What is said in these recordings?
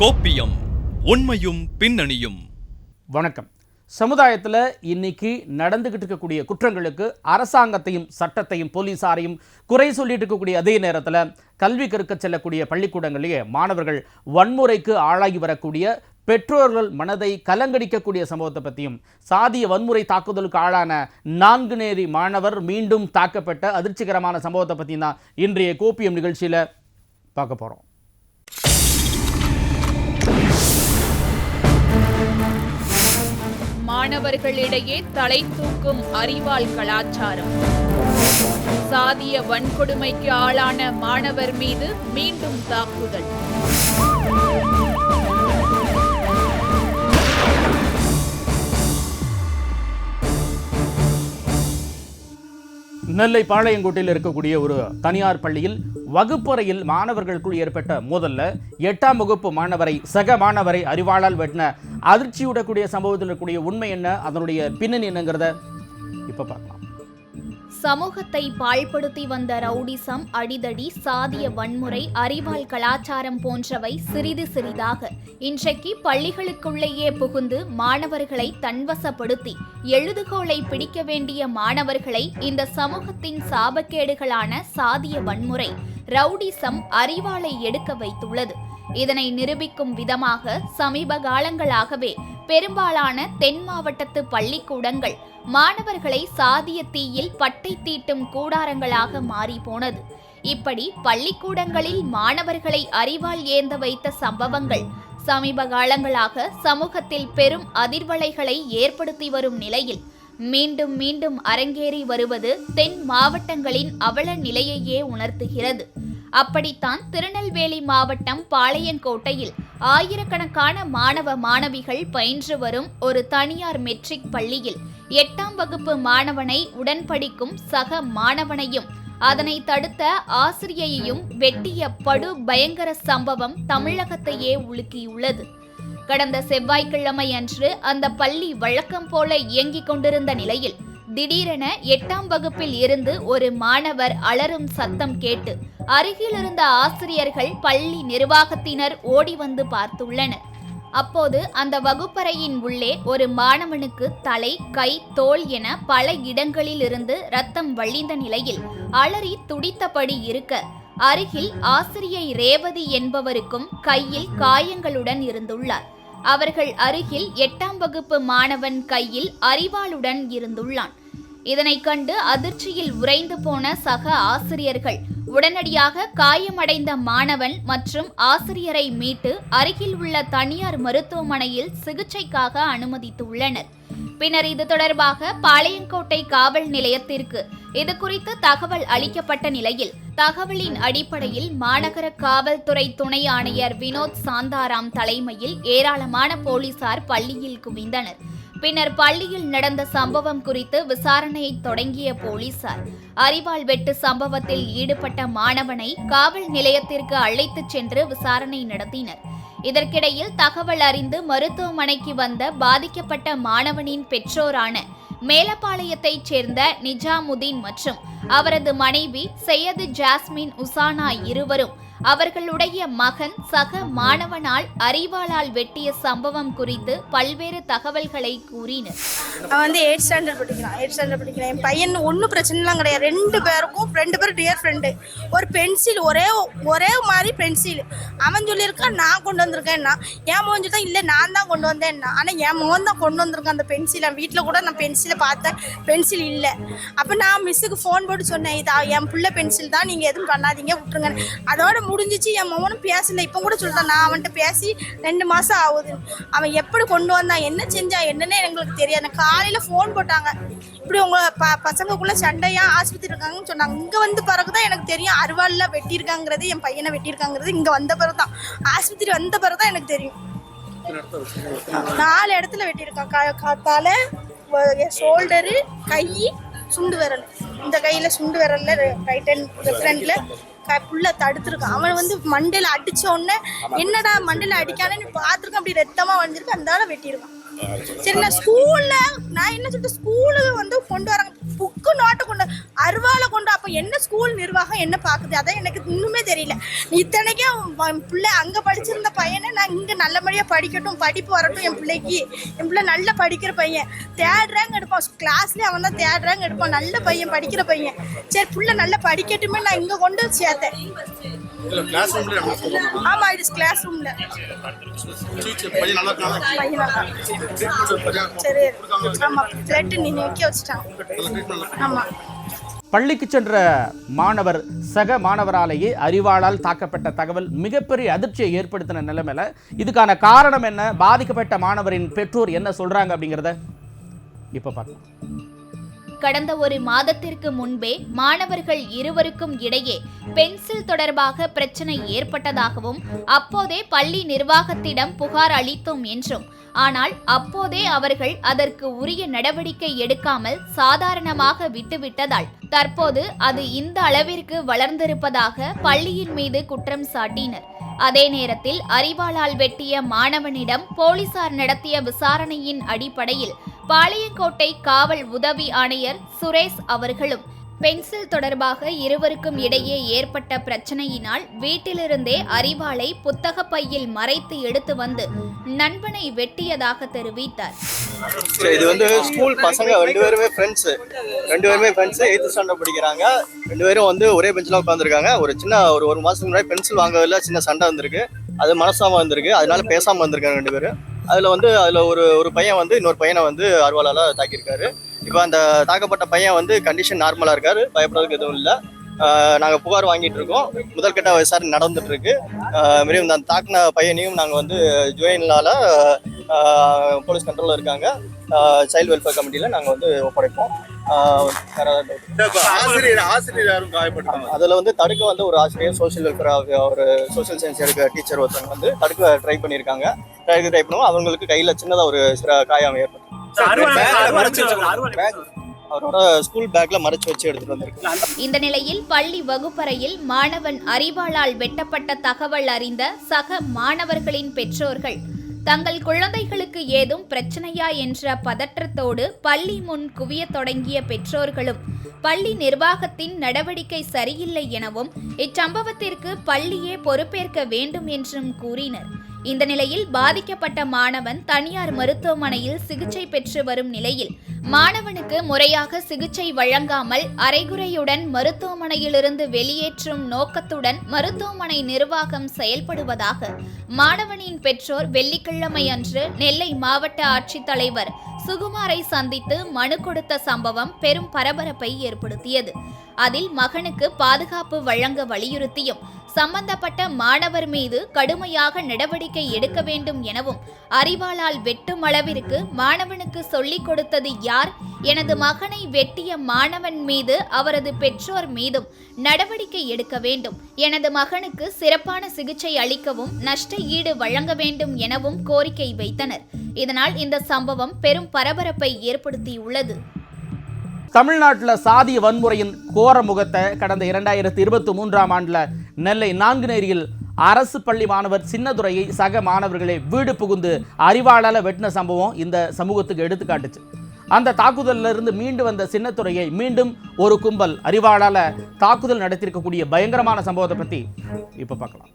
கோப்பியம் உண்மையும் பின்னணியும். வணக்கம். சமுதாயத்தில் இன்னைக்கு நடந்துகிட்டு இருக்கக்கூடிய குற்றங்களுக்கு அரசாங்கத்தையும் சட்டத்தையும் போலீஸாரையும் குறை சொல்லிட்டு இருக்கக்கூடிய அதே நேரத்தில் கல்வி கற்க செல்லக்கூடிய பள்ளிக்கூடங்களிலே மாணவர்கள் வன்முறைக்கு ஆளாகி வரக்கூடிய பெற்றோர்கள் மனதை கலங்கடிக்கக்கூடிய சம்பவத்தை பற்றியும் சாதிய வன்முறை தாக்குதலுக்கு ஆளான நான்கு நேரி மாணவர் மீண்டும் தாக்கப்பட்ட அதிர்ச்சிகரமான சம்பவத்தை பற்றியும் தான் இன்றைய கோப்பியம் நிகழ்ச்சியில் பார்க்க போகிறோம் மாணவர்களிடையே தலை தூக்கும் அறிவால் கலாச்சாரம். சாதிய வன்கொடுமைக்கு ஆளான மாணவர் மீது மீண்டும் தாக்குதல். நெல்லை பாளையங்கோட்டையில் இருக்கக்கூடிய ஒரு தனியார் பள்ளியில் வகுப்பறையில் மாணவர்களுக்குள் ஏற்பட்ட மோதல்ல எட்டாம் வகுப்பு மாணவரை சக மாணவரை அறிவாளால் வெட்டின அதிர்ச்சியுடக்கூடிய சம்பவத்தில் இருக்கக்கூடிய உண்மை என்ன? அதனுடைய பின்னணி என்னங்கிறத இப்போ பார்க்கலாம். சமூகத்தை பாழ்படுத்தி வந்த ரவுடிசம் அடிதடி சாதிய வன்முறை அறிவால் கலாச்சாரம் போன்றவை சிறிது சிறிதாக இன்றைக்கு பள்ளிகளுக்குள்ளேயே புகுந்து மாணவர்களை தன்வசப்படுத்தி எழுதுகோலை பிடிக்க வேண்டிய மாணவர்களை இந்த சமூகத்தின் சாபக்கேடுகளான சாதிய வன்முறை ரவுடிசம் அறிவாளை எடுக்க வைத்துள்ளது. இதனை நிரூபிக்கும் விதமாக சமீப காலங்களாகவே பெரும்பாலான தென் மாவட்டத்து பள்ளிக்கூடங்கள் மாணவர்களை சாதிய தீயில் பட்டை தீட்டும் கூடாரங்களாக மாறி போனது. இப்படி பள்ளிக்கூடங்களில் மாணவர்களை அறிவால் ஏந்த வைத்த சம்பவங்கள் சமீப காலங்களாக சமூகத்தில் பெரும் அதிர்வலைகளை ஏற்படுத்தி வரும் நிலையில் மீண்டும் மீண்டும் அரங்கேறி வருவது தென் மாவட்டங்களின் அவல நிலையையே உணர்த்துகிறது. அப்படித்தான் திருநெல்வேலி மாவட்டம் பாளையங்கோட்டையில் ஆயிரக்கணக்கான மாணவ மாணவிகள் பயின்று வரும் ஒரு தனியார் மெட்ரிக் பள்ளியில் எட்டாம் வகுப்பு மாணவனை உடன்படிக்கும் சக மாணவனையும் அதனை தடுத்த ஆசிரியையையும் வெட்டிய படு பயங்கர சம்பவம் தமிழகத்தையே உலுக்கியுள்ளது. கடந்த செவ்வாய்க்கிழமை அன்று அந்த பள்ளி வழக்கம் போல இயங்கிக் கொண்டிருந்த நிலையில் திடீரென எட்டாம் வகுப்பில் இருந்து ஒரு மாணவர் அலறும் சத்தம் கேட்டு அருகில் இருந்த ஆசிரியர்கள் பள்ளி நிர்வாகத்தினர் ஓடி வந்து பார்த்துள்ளனர். அப்போது அந்த வகுப்பறையின் உள்ளே ஒரு மாணவனுக்கு தலை கை தோல் என பல இடங்களில் இருந்து ரத்தம் வழிந்த நிலையில் அலறி துடித்தபடி இருக்க அருகில் ஆசிரியை ரேவதி என்பவருக்கும் கையில் காயங்களுடன் இருந்துள்ளார். அவர்கள் அருகில் எட்டாம் வகுப்பு மாணவன் கையில் அறிவாளுடன் இருந்துள்ளான். இதனைக் கண்டு அதிர்ச்சியில் உறைந்து போன சக ஆசிரியர்கள் உடனடியாக காயமடைந்த மாணவன் மற்றும் ஆசிரியரை மீட்டு அருகில் உள்ள தனியார் மருத்துவமனையில் சிகிச்சைக்காக அனுமதித்துள்ளனர். பின்னர் இது தொடர்பாக பாளையங்கோட்டை காவல் நிலையத்திற்கு இது குறித்து தகவல் அளிக்கப்பட்ட நிலையில் தகவலின் அடிப்படையில் மாநகர காவல்துறை துணை ஆணையர் வினோத் சாந்தாராம் தலைமையில் ஏராளமான போலீசார் பள்ளியில் குவிந்தனர். பின்னர் பள்ளியில் நடந்த சம்பவம் குறித்து விசாரணையை தொடங்கிய போலீசார். அரிவாள் வெட்டு சம்பவத்தில் ஈடுபட்ட மாணவனை காவல் நிலையத்திற்கு அழைத்துச் சென்று விசாரணை நடத்தினர். இதற்கிடையில் தகவல் அறிந்து மருத்துவமனைக்கு வந்த பாதிக்கப்பட்ட மாணவனின் பெற்றோரான மேலப்பாளையத்தைச் சேர்ந்த நிஜாமுதீன் மற்றும் அவரது மனைவி சையது ஜாஸ்மின் உசானா இருவரும் அவர்களுடைய மகன் சக மாணவனால் அறிவாளால் வெட்டிய சம்பவம் குறித்து பல்வேறு தகவல்களை கூறினர். அவன் வந்து எயிட் ஸ்டாண்டர்ட் படிக்கிறான். எயிட் ஸ்டாண்டர்ட் படிக்கிறான். என் பையன் ஒன்றும் பிரச்சனைலாம் கிடையாது. ரெண்டு பேருக்கும் ரெண்டு பேரும் டியர் ஃப்ரெண்டு ஒரு பென்சில் ஒரே ஒரே மாதிரி பென்சில் அவன் சொல்லியிருக்கான் நான் கொண்டு வந்திருக்கேன்னா. என் மோஞ்சு தான் இல்லை நான் தான் கொண்டு வந்தேன்னா. ஆனால் என் மோன் தான் கொண்டு வந்திருக்கேன் அந்த பென்சிலை வீட்டில் கூட நான் பென்சிலை பார்த்தேன். பென்சில் இல்லை. அப்போ நான் மிஸ்ஸுக்கு ஃபோன் போட்டு சொன்னேன் இதா என் பிள்ளை பென்சில் தான். நீங்கள் எதுவும் பண்ணாதீங்க விட்டுருங்க அதோட முடிஞ்சிச்சு. என் மகனும் பேசல. இப்போ கூட சொல்லிட்டான் நான் அவன்கிட்ட பேசி ரெண்டு மாதம் ஆகுது. அவன் எப்படி கொண்டு வந்தான் என்ன செஞ்சான் என்னன்னு எங்களுக்கு தெரியாது. காலையில் ஃபோன் போட்டாங்க. இப்படி உங்கள் ப பசங்களுக்குள்ள சண்டையா ஆஸ்பத்திரி இருக்காங்கன்னு சொன்னாங்க. இங்கே வந்த பிறகு தான் எனக்கு தெரியும் அருவாளில் வெட்டியிருக்காங்கிறது என் பையனை வெட்டியிருக்காங்கிறது. இங்கே வந்த பிறகு தான் ஆஸ்பத்திரி வந்த பிறகு தான் எனக்கு தெரியும். நாலு இடத்துல வெட்டியிருக்கான் கா- தலை ஷோல்டரு கை சுண்டு விரல். இந்த கையில் சுண்டு விரலில் ரைட் ஹேண்ட் ஃப்ரண்ட்ல புள்ள தடுத்துருக்கான் அவன் வந்து மண்டையில அடிச்ச உடனே என்னடா மண்டையில அடிக்கானு பார்த்துருக்கான். அப்படி ரத்தமா வந்திருக்கு. அந்த ஆளை வெட்டியிருக்கான் சரி. நான் ஸ்கூல்ல நான் என்ன சொல்லிட்டு ஸ்கூலுக்கு வந்து கொண்டு வராங்க. புக்கு நோட்டை கொண்டு அருவாலை கொண்டு அப்ப என்ன ஸ்கூல் நிர்வாகம் என்ன பாக்குது அதான் எனக்கு இன்னுமே தெரியல. இத்தனைக்கும் பிள்ளை அங்க படிச்சிருந்த பையனை நான் இங்க நல்லபடியா படிக்கட்டும் படிப்பு வரட்டும் என் பிள்ளைக்கு. என் பிள்ளை நல்லா படிக்கிற பையன். தேர்ட் ரேங்க் எடுப்பான். கிளாஸ்லயே அவன் தான் தேர்ட் ரேங்க் எடுப்பான். நல்ல பையன் படிக்கிற பையன். சரி பிள்ளை நல்லா படிக்கட்டுமே நான் இங்க கொண்டு சேர்த்தேன். கிளாஸ் ரூம்ல ஆமா இது கிளாஸ் ரூம்ல நல்லா நல்லா. சரி ஆமா பிளட் நீ நிக்க வச்சுட்டாங்க ஆமா. பள்ளிக்கு சென்ற மாணவர் சக மாணவராலேயே அறிவாளால் தாக்கப்பட்ட தகவல் மிகப்பெரிய அதிர்ச்சியை ஏற்படுத்தின நிலைமையில இதுக்கான காரணம் என்ன? பாதிக்கப்பட்ட மாணவரின் பெற்றோர் என்ன சொல்றாங்க அப்படிங்கிறத இப்ப பார்க்கலாம். கடந்த ஒரு மாதத்திற்கு முன்பே மாணவர்கள் இருவருக்கும் இடையே பென்சில் தொடர்பாக பிரச்சனை ஏற்பட்டதாகவும் அப்போதே பள்ளி நிர்வாகத்திடம் புகார் அளித்தோம் என்றும் ஆனால் அப்போதே அவர்கள் அதற்கு உரிய நடவடிக்கை எடுக்காமல் சாதாரணமாக விட்டுவிட்டதால் தற்போது அது இந்த அளவிற்கு வளர்ந்திருப்பதாக பள்ளியின் மீது குற்றம் சாட்டினர். அதே நேரத்தில் அறிவாளால் வெட்டிய மாணவனிடம் போலீசார் நடத்திய விசாரணையின் அடிப்படையில் பாளையங்கோட்டை காவல் உதவி ஆணையர் சுரேஷ் அவர்களும் பென்சில் தொடர்பாக இருவருக்கும் இடையே ஏற்பட்ட பிரச்சனையினால் வீட்டிலிருந்தே அறிவாளை புத்தக பையில் மறைத்து எடுத்து வந்து நண்பனை வெட்டியதாக தெரிவித்தார். இது வந்து ஸ்கூல் பசங்க ரெண்டு பேருமே ஃப்ரெண்ட்ஸ் ரெண்டு பேருமே ஃப்ரெண்ட்ஸ் எயித்து ஸ்டாண்டர்ட் படிக்கிறாங்க. ரெண்டு பேரும் வந்து ஒரே பெஞ்சில் உட்காந்துருக்காங்க ஒரு சின்ன ஒரு ஒரு மாதத்துக்கு முன்னாடி பென்சில் வாங்கல சின்ன சண்டை வந்திருக்கு. அது மனசாம வந்திருக்கு. அதனால பேசாம வந்திருக்காங்க ரெண்டு பேரும். அதில் வந்து அதில் ஒரு ஒரு பையன் வந்து இன்னொரு பையனை வந்து அருவாளால் தாக்கியிருக்காரு. இப்போ அந்த தாக்கப்பட்ட பையன் வந்து கண்டிஷன் நார்மலாக இருக்காரு. பயப்படுறதுக்கு எதுவும் இல்லை. நாங்கள் புகார் வாங்கிட்டு இருக்கோம். முதல்கட்ட விசாரணை நடந்துட்டு இருக்கு. மாரி அந்த தாக்கின பையனையும் நாங்கள் வந்து ஜுவனிலால போலீஸ் கண்ட்ரோலில் இருக்காங்க. சைல்டு வெல்ஃபேர் கமிட்டியில் நாங்கள் வந்து ஒப்படைப்போம்? ஆசிரியர் ஆசிரியர் யாரும் காயப்பட்டாங்க அதில் வந்து தடுக்க வந்து ஒரு ஆசிரியர் சோஷியல் வெல்ஃபேர் ஒரு சோஷியல் சயின்ஸ் எடுக்க டீச்சர் ஒருத்தவங்க வந்து தடுக்க ட்ரை பண்ணியிருக்காங்க தடுக்க ட்ரை பண்ணுவோம். அவங்களுக்கு கையில் சின்னதாக ஒரு சில காயம் ஏற்பட்டு அவரோட ஸ்கூல் பேக்ல மறைச்சு வச்சு எடுத்துட்டு வந்திருக்கு இந்த நிலையில் பள்ளி வகுப்பறையில் மாணவன் அறிவாளால் வெட்டப்பட்ட தகவல் அறிந்த சக மாணவர்களின் பெற்றோர்கள் தங்கள் குழந்தைகளுக்கு ஏதும் பிரச்சனையா? என்ற பதற்றத்தோடு பள்ளி முன் குவியத் தொடங்கிய பெற்றோர்களும் பள்ளி நிர்வாகத்தின் நடவடிக்கை சரியில்லை எனவும் இச்சம்பவத்திற்கு பள்ளியே பொறுப்பேற்க வேண்டும் என்றும் கூறினர். இந்த நிலையில் பாதிக்கப்பட்ட மாணவன் தனியார் மருத்துவமனையில் சிகிச்சை பெற்று வரும் நிலையில் மாணவனுக்கு முறையாக சிகிச்சை வழங்காமல் அரைகுறையுடன் மருத்துவமனையிலிருந்து வெளியேற்றும் நோக்கத்துடன் மருத்துவமனை நிர்வாகம் செயல்படுவதாக மாணவனின் பெற்றோர் வெள்ளிக்கிழமை அன்று நெல்லை மாவட்ட ஆட்சித்தலைவர் சுகுமாரை சந்தித்து மனு கொடுத்த சம்பவம் பெரும் பரபரப்பை ஏற்படுத்தியது. அதில் மகனுக்கு பாதுகாப்பு வழங்க வலியுறுத்தியும் சம்பந்தப்பட்ட மாணவர் மீது கடுமையாக நடவடிக்கை எடுக்க வேண்டும் எனவும் அறிவாளால் வெட்டும் அளவிற்கு மாணவனுக்கு சொல்லிக் கொடுத்தது யார்? எனது மகனை வெட்டிய மாணவன் மீது அவரது பெற்றோர் மீதும் நடவடிக்கை எடுக்க வேண்டும். எனது மகனுக்கு சிறப்பான சிகிச்சை அளிக்கவும் நஷ்ட ஈடு வழங்க வேண்டும் எனவும் கோரிக்கை வைத்தனர். இதனால் இந்த சம்பவம் பெரும் பரபரப்பை ஏற்படுத்தியுள்ளது. தமிழ்நாட்டில் சாதிய வன்முறையின் கோர முகத்தை கடந்த இரண்டாயிரத்தி இருபத்தி மூன்றாம் ஆண்டில் நெல்லை நான்குநேரியில் அரசு பள்ளி மாணவர் சின்னதுரையை சக மாணவர்களை வீடு புகுந்து அறிவாளால் வெட்டின சம்பவம் இந்த சமூகத்துக்கு எடுத்துக்காட்டுச்சு அந்த தாக்குதலில் இருந்து மீண்டு வந்த சின்னத்துறையை மீண்டும் ஒரு கும்பல் அறிவாளால தாக்குதல் நடத்தியிருக்கக்கூடிய பயங்கரமான சம்பவத்தை பத்தி இப்ப பார்க்கலாம்.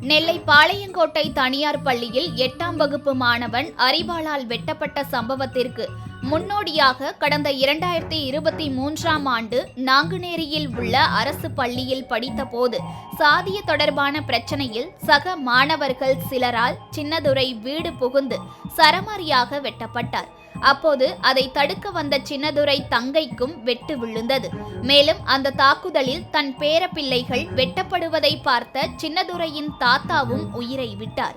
நெல்லை பாளையங்கோட்டை தனியார் பள்ளியில் எட்டாம் வகுப்பு மாணவன் அறிவாளால் வெட்டப்பட்ட சம்பவத்திற்கு முன்னோடியாக கடந்த இரண்டாயிரத்தி இருபத்தி மூன்றாம் ஆண்டு நாங்குநேரியில் உள்ள அரசு பள்ளியில் படித்தபோது சாதிய தொடர்பான பிரச்சனையில் சக மாணவர்கள் சிலரால் சின்னதுரை வீடு புகுந்து சரமாரியாக வெட்டப்பட்டார். அப்போது அதை தடுக்க வந்த சின்னதுரை தங்கைக்கும் வெட்டு விழுந்தது. மேலும் அந்த தாக்குதலில் தன் பேரப்பிள்ளைகள் வெட்டப்படுவதை பார்த்த சின்னதுரையின் தாத்தாவும் உயிரை விட்டார்.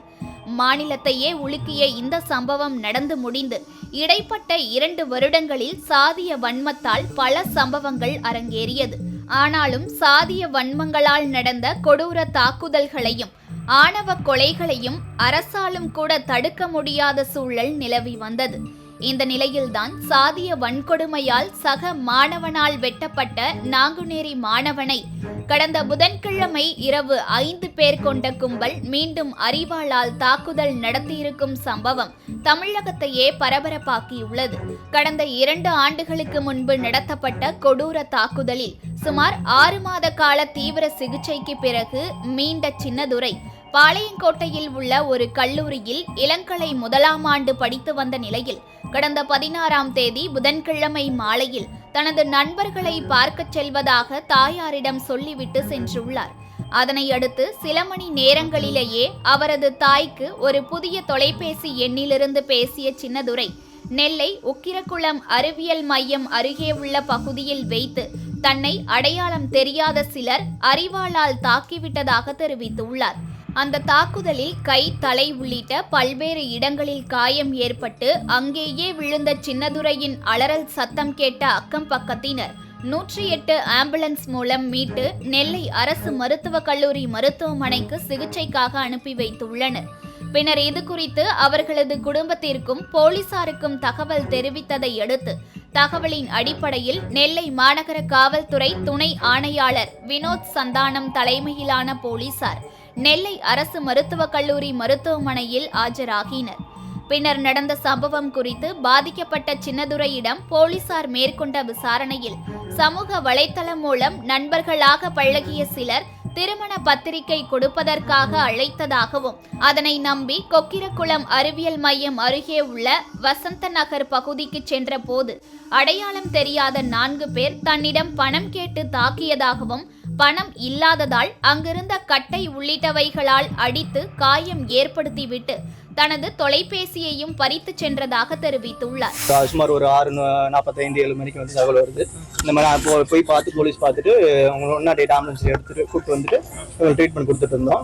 மாநிலத்தையே உலுக்கிய இந்த சம்பவம் நடந்து முடிந்து இடைப்பட்ட இரண்டு வருடங்களில் சாதிய வன்மத்தால் பல சம்பவங்கள் அரங்கேறியது. ஆனாலும் சாதிய வன்மங்களால் நடந்த கொடூர தாக்குதல்களையும் ஆணவ கொலைகளையும் அரசாலும் கூட தடுக்க முடியாத சூழல் நிலவி வந்தது. இந்த நிலையில்தான் சாதிய வன்கொடுமையால் சக மாணவனால் வெட்டப்பட்ட நாங்குநேரி மாணவனை கடந்த புதன்கிழமை இரவு ஐந்து பேர் கொண்ட கும்பல் மீண்டும் அறிவாளால் தாக்குதல் நடத்தியிருக்கும் சம்பவம் தமிழகத்தையே பரபரப்பாக்கியுள்ளது. கடந்த இரண்டு ஆண்டுகளுக்கு முன்பு நடத்தப்பட்ட கொடூர தாக்குதலில் சுமார் ஆறு மாத கால தீவிர சிகிச்சைக்கு பிறகு மீண்ட சின்னதுரை பாளையங்கோட்டையில் உள்ள ஒரு கல்லூரியில் இளங்கலை முதலாம் ஆண்டு படித்து வந்த நிலையில் கடந்த பதினாறாம் தேதி புதன்கிழமை மாலையில் தனது நண்பர்களை பார்க்கச் செல்வதாக தாயாரிடம் சொல்லிவிட்டு சென்றுள்ளார். அதனை அடுத்து சில மணி நேரங்களிலேயே அவரது தாய்க்கு ஒரு புதிய தொலைபேசி எண்ணிலிருந்து பேசிய சின்னதுரை நெல்லை உக்கிரகுளம் அறிவியல் மையம் அருகே உள்ள பகுதியில் வைத்து தன்னை அடையாளம் தெரியாத சிலர் அறிவாளால் தாக்கிவிட்டதாக தெரிவித்துள்ளார். அந்த தாக்குதலில் கை தலை உள்ளிட்ட பல்வேறு இடங்களில் காயம் ஏற்பட்டு அங்கேயே விழுந்த சின்னதுரையின் அலறல் சத்தம் கேட்ட அக்கம் பக்கத்தினர். நூற்றி எட்டு ஆம்புலன்ஸ் மூலம் மீட்டு நெல்லை அரசு மருத்துவக் கல்லூரி மருத்துவமனைக்கு சிகிச்சைக்காக அனுப்பி வைத்துள்ளனர். பின்னர் இது குறித்து அவர்களது குடும்பத்திற்கும் போலீசாருக்கும் தகவல் தெரிவித்ததை அடுத்து தகவலின் அடிப்படையில் நெல்லை மாநகர காவல்துறை துணை ஆணையாளர் வினோத் சந்தானம் தலைமையிலான போலீசார் நெல்லை அரசு மருத்துவக் கல்லூரி மருத்துவமனையில் ஆஜராகினர். பின்னர் நடந்த சம்பவம் குறித்து பாதிக்கப்பட்ட சின்னதுரையிடம் போலீசார் மேற்கொண்ட விசாரணையில் சமூக வலைத்தளம் மூலம் நண்பர்களாக பழகிய சிலர் திருமண பத்திரிகை கொடுப்பதற்காக அழைத்ததாகவும் அதனை நம்பி கொக்கிரகுளம் அறிவியல் மையம் அருகே உள்ள வசந்த நகர் பகுதிக்கு சென்ற போது அடையாளம் தெரியாத நான்கு பேர் தன்னிடம் பணம் கேட்டு தாக்கியதாகவும் பணம் இல்லாததால் அங்கிருந்த கட்டை உள்ளிட்டவைகளால் அடித்து காயம் ஏற்படுத்திவிட்டு தனது தொலைபேசியையும் பறித்து சென்றதாக தெரிவித்துள்ளார். சுமார் ஒரு ஆறு நாற்பத்தைந்து ஏழு மணிக்கு வந்து தகவல் வருது. இந்த மாதிரி போய் பார்த்து போலீஸ் பார்த்துட்டு அவங்க ஒன்றா டேட் ஆம்புலன்ஸ் எடுத்துட்டு கூப்பிட்டு வந்துட்டு இவங்க ட்ரீட்மெண்ட் கொடுத்துட்டு இருந்தோம்.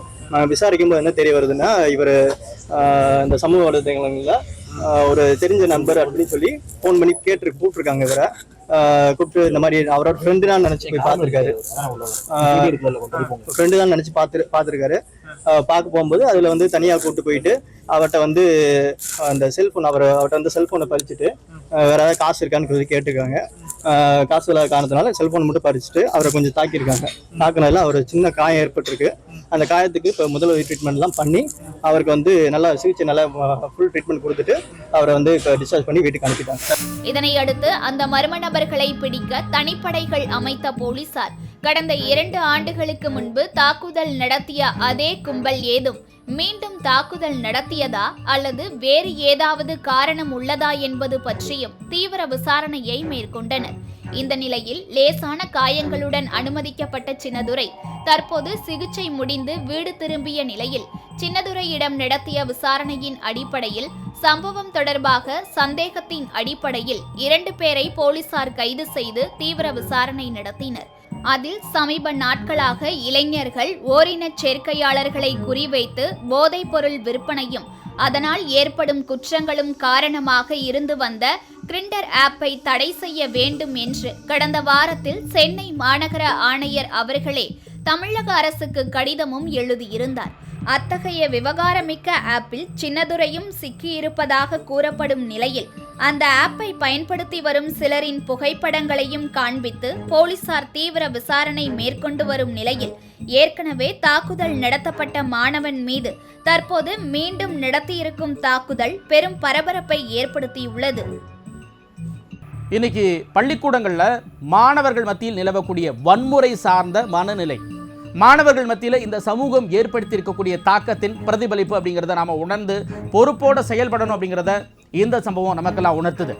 விசாரிக்கும் போது என்ன தெரிய வருதுன்னா இவர் இந்த சமூக வலைதளங்களில் ஒரு தெரிஞ்ச நண்பர் அப்படின்னு சொல்லி ஃபோன் பண்ணி கேட்டு கூப்பிட்டுருக்காங்க இவரை. கூப்பிட்டு இந்த மாதிரி அவரோட ஃப்ரெண்டு தான் நினச்சி போய் பார்த்துருக்காரு. ஃப்ரெண்டு தான் நினச்சி பார்த்து பார்த்துருக்காரு. பார்க்க போகும்போது அதில் வந்து தனியாக கூப்பிட்டு போயிட்டு அவர்கிட்ட வந்து அந்த செல்ஃபோன் அவர் அவர்கிட்ட வந்து செல்ஃபோனை பறிச்சுட்டு வேற ஏதாவது காசு இருக்கான்னு சொல்லி கேட்டிருக்காங்க. காசு இல்லாத காரணத்தினால செல்ஃபோன் மட்டும் பறிச்சுட்டு அவரை கொஞ்சம் தாக்கியிருக்காங்க. தாக்குனதுல அவர் சின்ன காயம் ஏற்பட்டிருக்கு. அந்த காயத்துக்கு இப்போ முதலுதவி ட்ரீட்மெண்ட்லாம் பண்ணி அவருக்கு வந்து நல்லா சிகிச்சை நல்லா ஃபுல் ட்ரீட்மெண்ட் கொடுத்துட்டு அவரை வந்து இப்போ டிஸ்சார்ஜ் பண்ணி வீட்டுக்கு அனுப்பிட்டாங்க. இதனை அடுத்து அந்த மர்ம நபர்களை பிடிக்க தனிப்படைகள் அமைத்த போலீசார் கடந்த இரண்டு ஆண்டுகளுக்கு முன்பு தாக்குதல் நடத்திய அதே கும்பல் ஏதும் மீண்டும் தாக்குதல் நடத்தியதா அல்லது வேறு ஏதாவது காரணம் உள்ளதா என்பது பற்றியும் தீவிர விசாரணையை மேற்கொண்டனர். இந்த நிலையில் லேசான காயங்களுடன் அனுமதிக்கப்பட்ட சின்னதுரை தற்போது சிகிச்சை முடிந்து வீடு திரும்பிய நிலையில் சின்னதுரையிடம் நடத்திய விசாரணையின் அடிப்படையில் சம்பவம் தொடர்பாக சந்தேகத்தின் அடிப்படையில் இரண்டு பேரை போலீசார் கைது செய்து தீவிர விசாரணை நடத்தினர். அதில் சமீப நாட்களாக இளைஞர்கள் ஓரினச் சேர்க்கையாளர்களை குறிவைத்து போதைப்பொருள் விற்பனையும் அதனால் ஏற்படும் குற்றங்களும் காரணமாக இருந்து வந்த கிரிண்டர் ஆப்பை தடை செய்ய வேண்டும் என்று கடந்த வாரத்தில் சென்னை மாநகர ஆணையர் அவர்களே தமிழக அரசுக்கு கடிதமும் எழுதியிருந்தார். அத்தகைய விவகாரமிக்க ஆப்பில் சின்னதுரையும் சிக்கியிருப்பதாக கூறப்படும் நிலையில் அந்த ஆப்பை பயன்படுத்தி வரும் சிலரின் புகைப்படங்களையும் காண்பித்து போலீசார் தீவிர விசாரணை மேற்கொண்டு வரும் நிலையில் ஏற்கனவே தாக்குதல் நடத்தப்பட்ட மாணவன் மீது தற்போது மீண்டும் நடத்தியிருக்கும் தாக்குதல் பெரும் பரபரப்பை ஏற்படுத்தியுள்ளது. இன்னைக்கு பள்ளிக்கூடங்களில் மாணவர்கள் மத்தியில் நிலவக்கூடிய வன்முறை சார்ந்த மனநிலை. மாணவர்கள் மத்தியில் இந்த சமூகம் ஏற்படுத்தியிருக்கக்கூடிய தாக்கத்தின் பிரதிபலிப்பு அப்படிங்கிறத நாம் உணர்ந்து பொறுப்போடு செயல்படணும் அப்படிங்கிறத இந்த சம்பவம் நமக்கெல்லாம் உணர்த்துது.